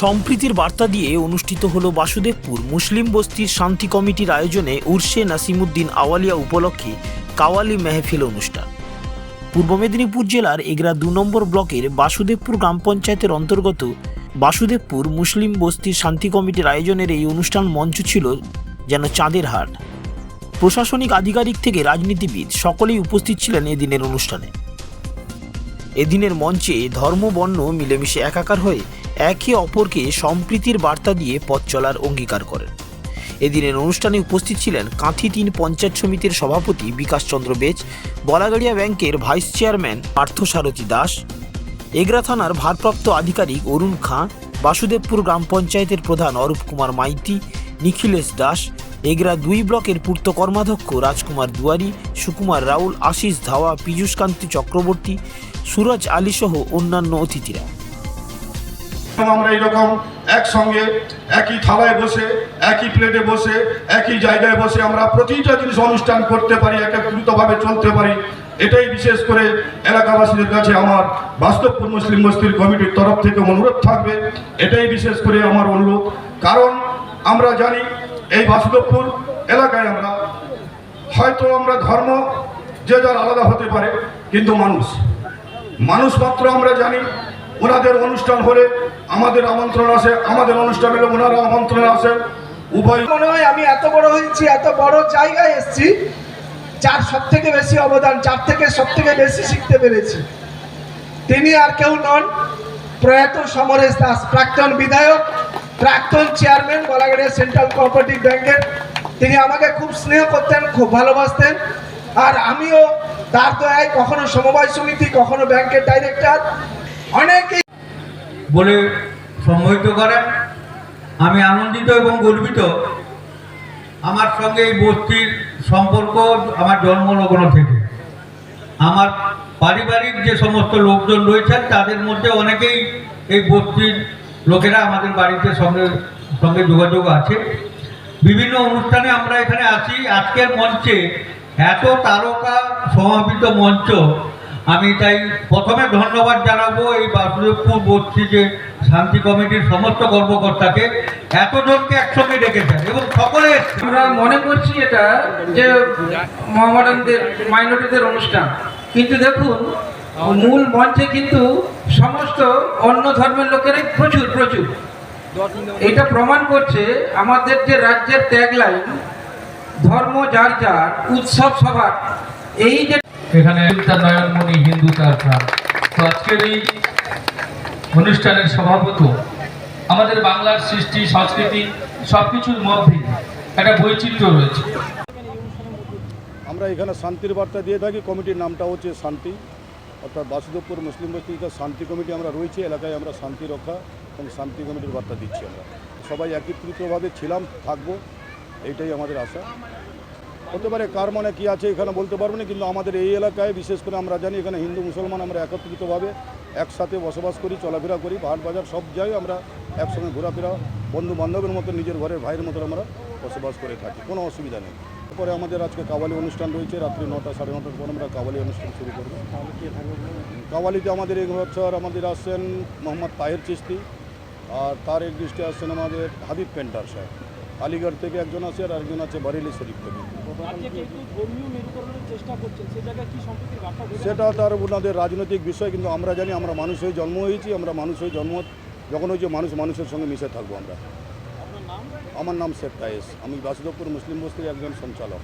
সম্প্রীতির বার্তা দিয়ে অনুষ্ঠিত হলো বাসুদেবপুর মুসলিম বস্তির শান্তি কমিটির আয়োজনে উর্শে নাসিমুদ্দিন আওয়ালিয়া উপলক্ষে কাওয়ালি মেহফিল অনুষ্ঠান। পূর্ব মেদিনীপুর জেলার এগরা দু নম্বর ব্লকের বাসুদেবপুর গ্রাম পঞ্চায়েতের অন্তর্গত বাসুদেবপুর মুসলিম বস্তির শান্তি কমিটির আয়োজনের এই অনুষ্ঠান মঞ্চ ছিল যেন চাঁদের হাট। প্রশাসনিক আধিকারিক থেকে রাজনীতিবিদ সকলেই উপস্থিত ছিলেন এদিনের অনুষ্ঠানে। এদিনের মঞ্চে ধর্ম, বর্ণ মিলেমিশে একাকার হয়ে একে অপরকে সম্প্রীতির বার্তা দিয়ে পথ চলার অঙ্গীকার করেন। এদিনের অনুষ্ঠানে উপস্থিত ছিলেন কাঁথি তিন পঞ্চায়েত সমিতির সভাপতি বিকাশ চন্দ্র বেজ, বলাগাড়িয়া ব্যাংকের ভাইস চেয়ারম্যান পার্থসারথী দাস, এগরা থানার ভারপ্রাপ্ত আধিকারিক অরুণ খাঁ, বাসুদেবপুর গ্রাম পঞ্চায়েতের প্রধান অরূপ কুমার মাইতি, নিখিলেশ দাস, এগরা দুই ব্লকের পূর্ত কর্মাধ্যক্ষ রাজকুমার দুয়ারি, সুকুমার রাউল, আশিস ধাওয়া পীযূষকান্তি চক্রবর্তী, সুরজ আলী সহ অন্যান্য অতিথিরা। আমরা এইরকম একসঙ্গে একই থালায় বসে, একই প্লেটে বসে, একই জায়গায় বসে আমরা প্রতিটা জিনিস অনুষ্ঠান করতে পারি একত্রিতভাবে চলতে পারি। এটাই বিশেষ করে এলাকাবাসীদের কাছে আমার বাস্তবপুর মুসলিম বস্তির কমিটির তরফ থেকে অনুরোধ থাকবে। এটাই বিশেষ করে আমার অনুরোধ। কারণ আমরা জানি এই বাসুদেবপুর এলাকায় আমরা হয়তো আমরা ধর্ম যে যার আলাদা হতে পারে, কিন্তু মানুষ। মানুষ মাত্র আমরা জানি ওনাদের অনুষ্ঠান হলে আমাদের আমন্ত্রণ আসে, আমাদের অনুষ্ঠান হলে ওনারা আমন্ত্রণ আসে উভয় মনে হয় আমি এত বড় হয়েছি, এত বড় জায়গায় এসেছি, যার সব থেকে বেশি অবদান, যার থেকে সব থেকে বেশি শিখতে পেরেছি। তিনি আর কেউ নন, প্রয়াত সমরেশ দাস, প্রাক্তন বিধায়ক, প্রাক্তন চেয়ারম্যান বলাগাড়িয়া সেন্ট্রাল কোঅপারেটিভ ব্যাংকের। তিনি আমাকে খুব স্নেহ করতেন, খুব ভালোবাসতেন। আর আমিও তার দয়ায় কখনো সমবায় সমিতি, কখনো ব্যাংকের ডাইরেক্টর অনেকেই বলে সম্মোহিত করেন। আমি আনন্দিত এবং গর্বিত। আমার সঙ্গে এই বস্তির সম্পর্ক আমার জন্মলগ্ন থেকে। আমার পারিবারিক যে সমস্ত লোকজন রয়েছেন, তাদের মধ্যে অনেকেই এই বস্তির লোকেরা আমাদের বাড়িতে সঙ্গে সঙ্গে যোগাযোগ আছে। বিভিন্ন অনুষ্ঠানে আমরা এখানে আসি। আজকের মঞ্চে এত তারকা সমাপিত মঞ্চ আমি তাই প্রথমে ধন্যবাদ জানাব এই বাসুদেবপুর বস্তি যে শান্তি কমিটির সমস্ত কর্মকর্তাকে। এতজনকে একসঙ্গে ডেকেছেন এবং সকলে আমরা মনে করছি এটা যে মোহামেডানদের মাইনরিটিদের অনুষ্ঠান। কিন্তু দেখুন, মূল মঞ্চে কিন্তু সমস্ত অন্য ধর্মের লোকেরাই প্রচুর প্রচুর। এটা প্রমাণ করছে আমাদের যে রাজ্যের ট্যাগলাইন ধর্ম যার যার, উৎসব সবার। এই যে এখানে নয়নমণি হিন্দু তার প্রাণ তো আজকের এই অনুষ্ঠানের সভাপত আমাদের বাংলার সৃষ্টি, সংস্কৃতি সব কিছুর মধ্যেই একটা বৈচিত্র্য রয়েছে। আমরা এখানে শান্তির বার্তা দিয়ে থাকি। কমিটির নামটা হচ্ছে শান্তি। অর্থাৎ বাসুদেবপুর মুসলিম বস্তিতে শান্তি কমিটি আমরা রয়েছি। এলাকায় আমরা শান্তি রক্ষা এবং শান্তি কমিটির বার্তা দিচ্ছি আমরা। সবাই একত্রিতভাবে ছিলাম, থাকব, এইটাই আমাদের আশা। হতে পারে, কার মনে কী আছে এখানে বলতে পারব না, কিন্তু আমাদের এই এলাকায়, বিশেষ করে আমরা জানি এখানে হিন্দু, মুসলমান আমরা একত্রিতভাবে একসাথে বসবাস করি, চলাফেরা করি হাট বাজার সব জায়গায় আমরা একসঙ্গে ঘোরাফেরা বন্ধু বান্ধবের মতো, নিজের ঘরের ভাইয়ের মতো আমরা বসবাস করে থাকি, কোনো অসুবিধা নেই। তারপরে আমাদের আজকে কাওয়ালি অনুষ্ঠান রয়েছে, রাত্রি নটা সাড়ে নটার পর আমরা কাওয়ালি অনুষ্ঠান শুরু করব। কাওয়ালিতে আমাদের এই বছর আমাদের আসছেন মোহাম্মদ তাহের চিস্তি আর তার এক দৃষ্টি আসছেন আমাদের হাবিব পেন্টার সাহেব। আলিগড় থেকে একজন আছে আর একজন আছে বারেলি শরীফ থেকে। সেটা তার ওনাদের রাজনৈতিক বিষয় কিন্তু আমরা জানি আমরা মানুষ হয়ে জন্ম হয়েছি আমরা মানুষ হয়ে জন্ম যখন হয়েছে মানুষ মানুষের সঙ্গে মিশে থাকব আমরা। আমার নাম শেখ তায়েস আমি বাসুদেবপুর মুসলিম বস্তির একজন সঞ্চালক।